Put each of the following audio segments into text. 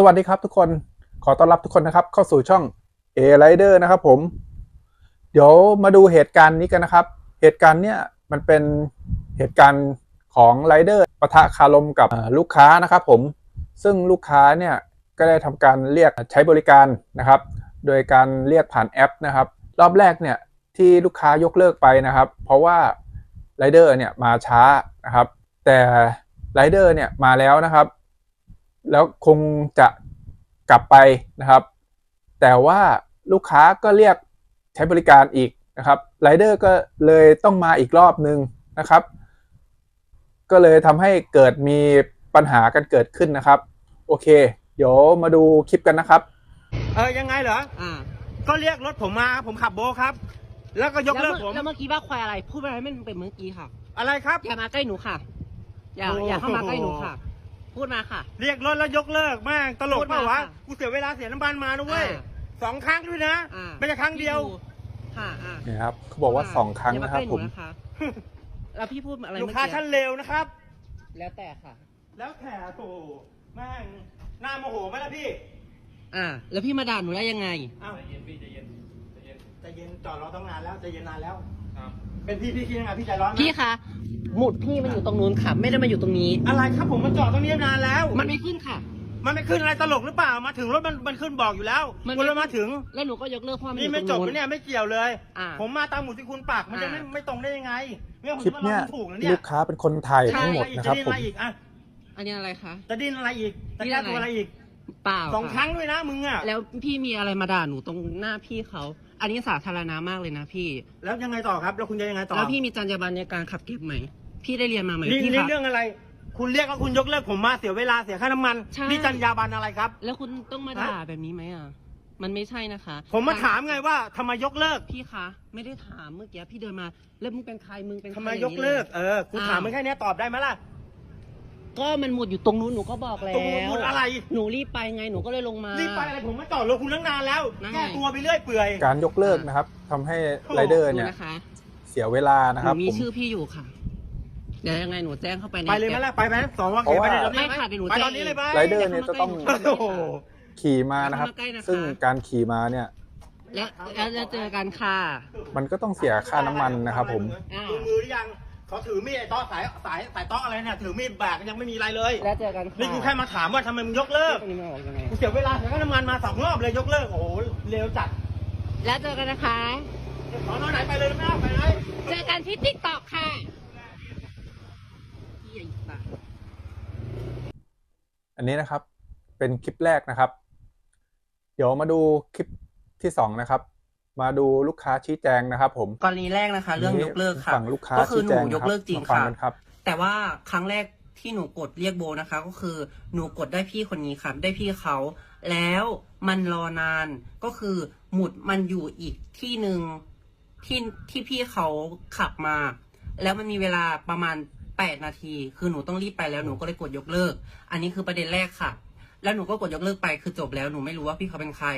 สวัสดีครับทุกคนขอต้อนรับทุกคนนะครับ เข้าสู่ช่อง A Rider นะครับผม เดี๋ยวมาดูเหตุการณ์นี้กันนะครับ เหตุการณ์เนี้ยมันเป็นเหตุการณ์ของไรเดอร์ปะทะคารมกับลูกค้านะครับผมซึ่งลูกค้าเนี่ยก็ได้ทำการเรียกใช้บริการนะครับ โดยการเรียกผ่านแอปนะครับ รอบแรกเนี่ยที่ลูกค้ายกเลิกไปนะครับ เพราะว่าไรเดอร์เนี่ยมาช้านะครับ แต่ไรเดอร์เนี่ยมาแล้วนะครับ แล้วคงจะกลับไปนะครับ แต่ว่าลูกค้าก็เรียกใช้บริการอีกนะครับไรเดอร์ก็เลยต้องมาอีกรอบนึงนะครับ ก็เลยทำให้เกิดมีปัญหากันเกิดขึ้นนะครับ โอเค เดี๋ยวมาดูคลิปกันนะครับ เออยังไงเหรออ่าก็เรียกรถผมมาผมขับโบทครับ แล้วก็ยกเลิกผม แล้วเมื่อกี้ว่าควายอะไร พูดไปให้มันเป็นเมื่อกี้ค่ะ อะไรครับ อย่ามาใกล้หนูค่ะ อย่าโอ้อย่าเข้ามาใกล้หนูค่ะ พูดมาค่ะ เรียกรถแล้วยกเลิกแม่งตลกเปล่าวะพูดมาค่ะกูเสียเวลาเสียน้ำมันมานะเว้ยอ่าสองครั้งด้วยนะ อ่า ไม่ใช่ครั้งเดียว ค่ะอ่านี่ครับเขาบอกว่าสองครั้งอย่านะครับใกล้หผมนะคะแล้วพี่พูดอะไรลูกเมื่อค้ากี้ชั้นเลวนะครับ แล้วแต่ค่ะ แล้วแถโตแม่งหน้าโมโหไหมล่ะพี่อ่า แล้วพี่มาด่าหนูได้ยังไง อ้าวใจเย็นพี่ใจเย็นใจเย็นใจเย็นจอดรอตั้งนานแล้วใจเย็นนานแล้วเป็นพี่พี่คิดยังไงพี่ใจร้อนไหมพี่คะ หมุดพี่มันอยู่ตรงนู้นค่ะ ไม่ได้มาอยู่ตรงนี้ อะไรครับผมมาจอดตรงนี้นานแล้ว มันไม่ขึ้นค่ะ มันไม่ขึ้นอะไรตลกหรือเปล่ามาถึงรถมันมันขึ้นบอกอยู่แล้วมันคุณรถมาถึงแล้วหนูก็ยกเลิกเพราะมันอนี่ยู่ตไม่รงจบนู้นนะเนี่ยไม่เกี่ยวเลย อ่าผมมาตามหมุดที่คุณปักมันจะไม่อ่า ไม่ตรงได้ยังไงเนี่ยผมคลิปจะมาเนี้ยลองถูกนะเนี่ยลูกค้าเป็นคนถ่ายทั้งหมดอีกนะคจะรับดิ้นผอะมไรอีกอะอันนี้อะไรคะ จะดิ้นอะไรอีกจะดิ้นแก้อะไรตัวอะไรอีก เปล่าสองค่ะครั้งด้วยนะมึงอะ แล้วพี่มีอะไรมาด่าหนูตรงหน้าพี่เขา อันนี้สาธารณะมากเลยนะพี่ แล้วยังไงต่อครับ แล้วคุณจะยังไงต่อแล้วพี่มีจรรยาบรรณในการขับเก็บไหม พี่ได้เรียนมาไหมนี่พี่นี่คะ เรื่องอะไร คุณเรียกแล้วคุณยกเลิกผมมาเสียเวลาเสียค่าน้ำมันใช่ นี่จรรยาบรรณอะไรครับ แล้วคุณต้องมาด่าแบบนี้ไหมอะ มันไม่ใช่นะคะผมมาถามไงว่าทำไมยกเลิกพี่คะ ไม่ได้ถามเมื่อกี้พี่เดินมา แล้วมึงเป็นใครมึงเป็นใครทำไมอยย่างกนี้เลิกยเออคุณถามมันแค่เนี้ยตอบได้ไหมล่ะ ก็มันหมุดอยู่ตรงนู้นหนูก็บอกแล้วตรงนู้นหมุดอะไร หนูรีบไปไงหนูก็เลยลงมารีบไปอะไรผมมาจอดรถคุณตั้งนานแล้วนั่นไง แก้ตัวไปเรื่อยเปื่อย การยกเลิกนะครับทำให้ไรเดอร์ดูเนี่ยนะคะเสียเวลานะหครันูบมีผม ชื่อพี่อยู่ค่ะเดี๋ยวยังไงหนูแจ้งเข้าไปในไปเลยไหมแอปล่ะไปไหมสองวันเพราะไปว่า เลยเดี๋ยวนี้ไม่ค่ะเดี๋ยวหนูไปตอนนี้เลยไปไรเดอร์เนี่ยจะต้อง โอ้โห ขี่มานะครับ เข้ามาใกล้นะคะ ซึ่งการขี่มาเนี่ย แล้วแล้วจะเจอกันค่ะ มันก็ต้องเสียค่าน้ำมันนะครับผม อ่าดูมือหรือยัง เขาถือมีดไอ้ต๊อกสายสายสายต๊อกอะไรเนี่ยถือมีดแบกยังไม่มีอะไรเลย แล้วเจอกันค่ะนี่กูแค่มาถามว่าทำไมมึงยกเลิกตรงนี้มันออกยังไง กูเสียเวลาเสียค่าน้ำมันมาสองรอบเลยยกเลิกโอ้โหเร็วจัดแล้วเจอกันนะคะ ขอนอนไหนไปเลยไม่ได้ไปไหนเจอกันที่ติ๊กต็อกค่ะเหี้ยอีกปะ อันนี้นะครับเป็นคลิปแรกนะครับ เดี๋ยวมาดูคลิปที่สองนะครับ มาดูลูกค้าชี้แจงนะครับ ผมกรณีแรกนะคะ เรื่องยกเลิกค่ะฝั่งลูกค้าก็คือชี้หแจนูงยกเลิกจริงมาฟัค่ะกันครับแต่ว่าครั้งแรกที่หนูกดเรียกโบนะคะ ก็คือหนูกดได้พี่คนนี้ค่ะได้พี่เขา แล้วมันรอนานก็คือหมุดมันอยู่อีกที่หนึ่งที่ที่พี่เขาขับมา แล้วมันมีเวลาประมาณแปดนาที คือหนูต้องรีบไปแล้วหนูก็เลยกดยกเลิก อันนี้คือประเด็นแรกค่ะ แล้วหนูก็กดยกเลิกไปคือจบแล้วหนูไม่รู้ว่าพี่เขาเป็นใคร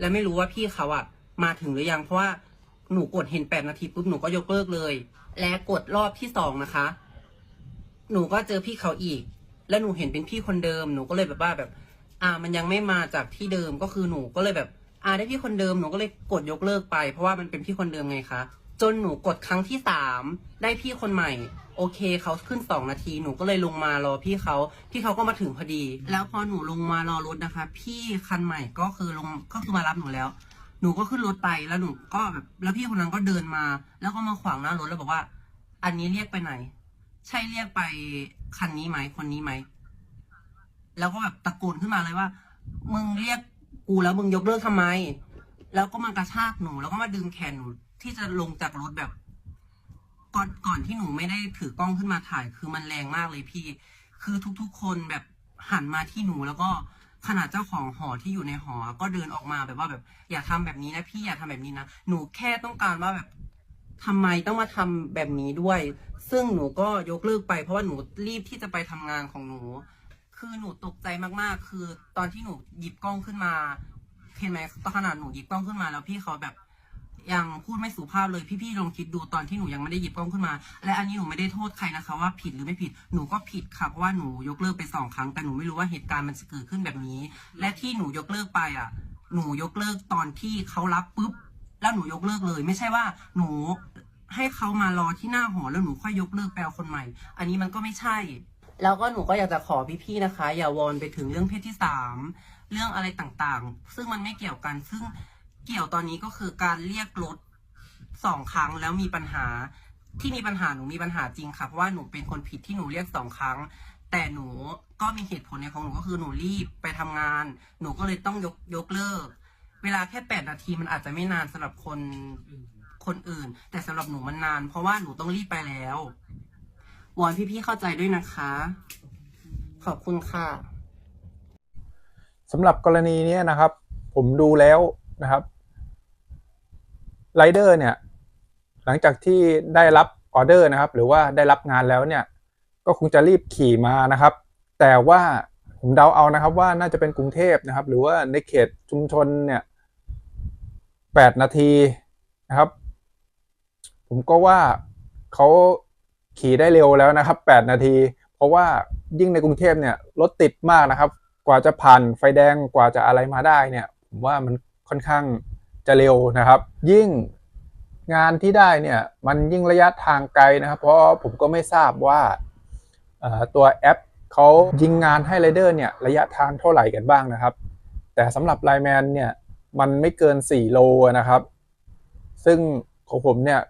และไม่รู้ว่าพี่เขาอะ มาถึงหรือยัง เพราะว่าหนูกดเห็นแปดนาทีปุ๊บหนูก็ยกเลิกเลย และกดรอบที่สองนะคะ หนูก็เจอพี่เขาอีก แล้วหนูเห็นเป็นพี่คนเดิมหนูก็เลยแบบว่าแบบ อ่ามันยังไม่มาจากที่เดิมก็คือหนูก็เลยแบบ อ่าได้พี่คนเดิมหนูก็เลยกดยกเลิกไป เพราะว่ามันเป็นพี่คนเดิมไงคะจนหนูกดครั้งที่สามได้พี่คนใหม่ โอเคเขาขึ้นสองนาทีหนูก็เลยลงมารอพี่เขาพี่เขาก็มาถึงพอดี แล้วพอหนูลงมารอรถนะคะ พี่คันใหม่ก็คือลงก็คือมารับหนูแล้ว หนูก็ขึ้นรถไปแล้วหนูก็แบบแล้วพี่คนนั้นก็เดินมา แล้วก็มาขวางหน้ารถแล้วบอกว่า อันนี้เรียกไปไหน ใช่เรียกไปคันนี้ไหมคนนี้ไหมแล้วก็แบบตะโกนขึ้นมาเลยว่า มึงเรียกกูแล้วมึงยกเลิกทำไม แล้วก็มากระชากหนู แล้วก็มาดึงแขนหนูที่จะลงจากรถแบบ ก่อนก่อนที่หนูไม่ได้ถือกล้องขึ้นมาถ่าย คือมันแรงมากเลยพี่ คือทุกๆคนแบบหันมาที่หนูแล้วก็ ขนาดเจ้าของหอที่อยู่ในหอ ก็เดินออกมาแบบว่าแบบอย่าทำแบบนี้นะพี่อย่าทำแบบนี้นะหนูแค่ต้องการว่าแบบทำไมต้องมาทำแบบนี้ด้วย ซึ่งหนูก็ยกเลิกไป เพราะว่าหนูรีบที่จะไปทำงานของหนู คือหนูตกใจมากๆ คือตอนที่หนูหยิบกล้องขึ้นมาเห็นไหมตอนขนาดหนูหยิบกล้องขึ้นมาแล้วพี่เขาแบบ ยังพูดไม่สุภาพเลยพี่ๆลองคิดดูตอนที่หนูยังไม่ได้หยิบกล้องขึ้นมา และอันนี้หนูไม่ได้โทษใครนะคะ ว่าผิดหรือไม่ผิดหนูก็ผิดค่ะเพราะว่าหนูยกเลิกไปสองครั้งแต่หนูไม่รู้ว่าเหตุการณ์มันจะเกิดขึ้นแบบนี้ และที่หนูยกเลิกไปอะ หนูยกเลิกตอนที่เขารับปุ๊บแล้วหนูยกเลิกเลย ไม่ใช่ว่าหนูให้เขามารอที่หน้าหอแล้วหนูค่อยยกเลิกไปเอาคนใหม่ อันนี้มันก็ไม่ใช่ แล้วก็หนูก็อยากจะขอพี่ๆนะคะ อย่าวอนไปถึงเรื่องเพศที่สามเรื่องอะไรต่างๆ ซึ่งมันไม่เกี่ยวกันซึ่ง เกี่ยวตอนนี้ก็คือการเรียกรถสองครั้งแล้วมีปัญหาที่มีปัญหาหนูมีปัญหาจริงค่ะเพราะว่าหนูเป็นคนผิดที่หนูเรียกสองครั้ง แต่หนูก็มีเหตุผลในของหนูก็คือหนูรีบไปทำงาน หนูก็เลยต้องยกยกเลิก เวลาแค่แปดนาทีมันอาจจะไม่นานสำหรับคนคนอื่น แต่สำหรับหนูมันนาน เพราะว่าหนูต้องรีบไปแล้ววอนพี่ๆเข้าใจด้วยนะคะ ขอบคุณค่ะสำหรับกรณีนี้นะครับ ผมดูแล้วนะครับ ไรเดอร์เนี่ย หลังจากที่ได้รับออเดอร์นะครับ หรือว่าได้รับงานแล้วเนี่ย ก็คงจะรีบขี่มานะครับ แต่ว่าผมเดาเอานะครับ ว่าน่าจะเป็นกรุงเทพนะครับ หรือว่าในเขตชุมชนเนี่ยแปดนาทีนะครับ ผมก็ว่าเขาขี่ได้เร็วแล้วนะครับแปดนาที เพราะว่ายิ่งในกรุงเทพเนี่ยรถติดมากนะครับ กว่าจะผ่านไฟแดงกว่าจะอะไรมาได้เนี่ย ผมว่ามันค่อนข้าง จะเร็วนะครับ ยิ่งงานที่ได้เนี่ยมันยิ่งระยะทางไกลนะครับ เพราะผมก็ไม่ทราบว่าตัวแอปเขายิงงานให้ไรเดอร์เนี่ยระยะทางเท่าไหร่กันบ้างนะครับ แต่สำหรับไลแมนเนี่ยมันไม่เกิน 4 โลนะครับ ซึ่งของผมเนี่ย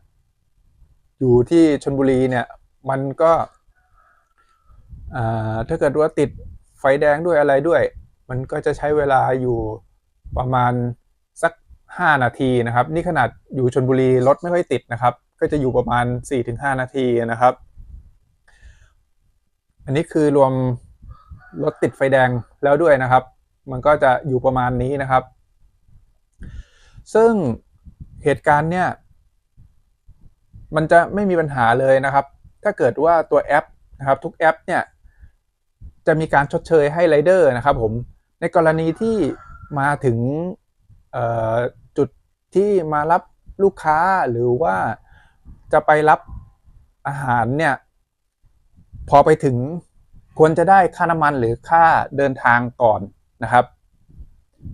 อยู่ที่ชนบุรีเนี่ยมันก็ถ้าเกิดว่าติดไฟแดงด้วยอะไรด้วย มันก็จะใช้เวลาอยู่ประมาณ 5 นาทีนะครับ นี่ขนาดอยู่ชนบุรีรถไม่ค่อยติดนะครับ ก็จะอยู่ประมาณ 4-5 นาทีนะครับ อันนี้คือรวมรถติดไฟแดงแล้วด้วยนะครับ มันก็จะอยู่ประมาณนี้นะครับ ซึ่งเหตุการณ์เนี่ย มันจะไม่มีปัญหาเลยนะครับ ถ้าเกิดว่าตัวแอปนะครับ ทุกแอปเนี่ย จะมีการชดเชยให้ไรเดอร์นะครับ ผมในกรณีที่มาถึงเอ่อ ที่มารับลูกค้าหรือว่าจะไปรับอาหารเนี่ย พอไปถึงควรจะได้ค่าน้ำมันหรือค่าเดินทางก่อนนะครับ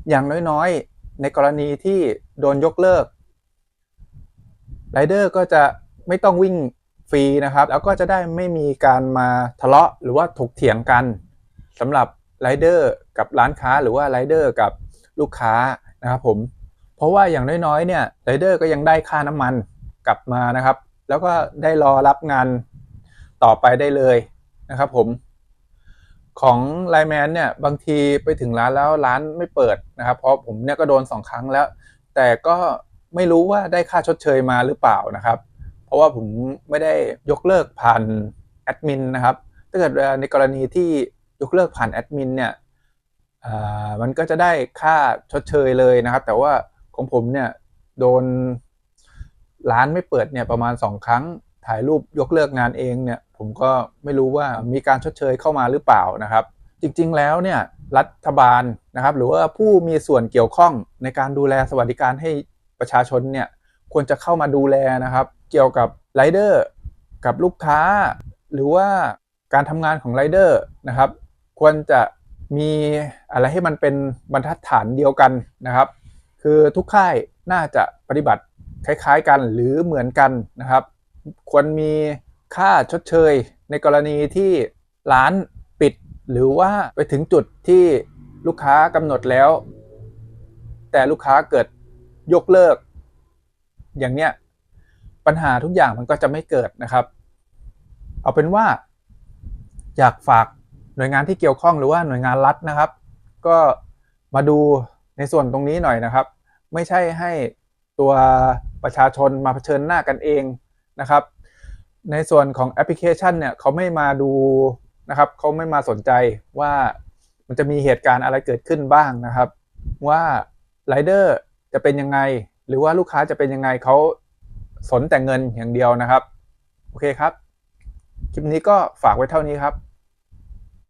อย่างน้อยๆ ในกรณีที่โดนยกเลิกไรเดอร์ก็จะไม่ต้องวิ่งฟรีนะครับ แล้วก็จะได้ไม่มีการมาทะเลาะหรือว่าถกเถียงกันสำหรับไรเดอร์กับร้านค้าหรือว่าไรเดอร์กับลูกค้านะครับผม ราะว่าอย่างน้อยๆเนี่ยไรเดอร์ก็ยังได้ค่าน้ำมันกลับมานะครับ แล้วก็ได้รอรับงานต่อไปได้เลยนะครับผมของไลแมนเนี่ยบางทีไปถึงร้านแล้วร้านไม่เปิดนะครับ เพราะผมเนี่ยก็โดนสองครั้งแล้ว แต่ก็ไม่รู้ว่าได้ค่าชดเชยมาหรือเปล่านะครับ เพราะว่าผมไม่ได้ยกเลิกผ่านแอดมินนะครับถ้าเกิดในกรณีที่ยกเลิกผ่านแอดมินเนี่ยอ่ามันก็จะได้ค่าชดเชยเลยนะครับ แต่ว่า ของผมเนี่ย โดนร้านไม่เปิดเนี่ยประมาณ2ครั้งถ่ายรูปยกเลิกงานเองเนี่ย ผมก็ไม่รู้ว่ามีการชดเชยเข้ามาหรือเปล่านะครับ จริงๆแล้วเนี่ยรัฐบาลนะครับ หรือว่าผู้มีส่วนเกี่ยวข้องในการดูแลสวัสดิการให้ประชาชนเนี่ยควรจะเข้ามาดูแลนะครับ เกี่ยวกับไรเดอร์กับลูกค้า หรือว่าการทำงานของไรเดอร์นะครับ ควรจะมีอะไรให้มันเป็นบรรทัดฐานเดียวกันนะครับ คือทุกค่ายน่าจะปฏิบัติคล้ายๆกันหรือเหมือนกันนะครับ ควรมีค่าชดเชย ในกรณีที่ร้านปิด หรือว่าไปถึงจุดที่ลูกค้ากำหนดแล้ว แต่ลูกค้าเกิดยกเลิก อย่างเนี้ยปัญหาทุกอย่างมันก็จะไม่เกิดนะครับ เอาเป็นว่า อยากฝากหน่วยงานที่เกี่ยวข้องหรือว่าหน่วยงานรัฐนะครับ ก็มาดูในส่วนตรงนี้หน่อยนะครับ ไม่ใช่ให้ตัวประชาชนมาเผชิญหน้ากันเองนะครับ ในส่วนของแอปพลิเคชันเนี่ยเขาไม่มาดูนะครับเขาไม่มาสนใจว่ามันจะมีเหตุการณ์อะไรเกิดขึ้นบ้างนะครับ ว่าไรเดอร์จะเป็นยังไง หรือว่าลูกค้าจะเป็นยังไงเขาสนแต่เงินอย่างเดียวนะครับ โอเคครับ คลิปนี้ก็ฝากไว้เท่านี้ครับ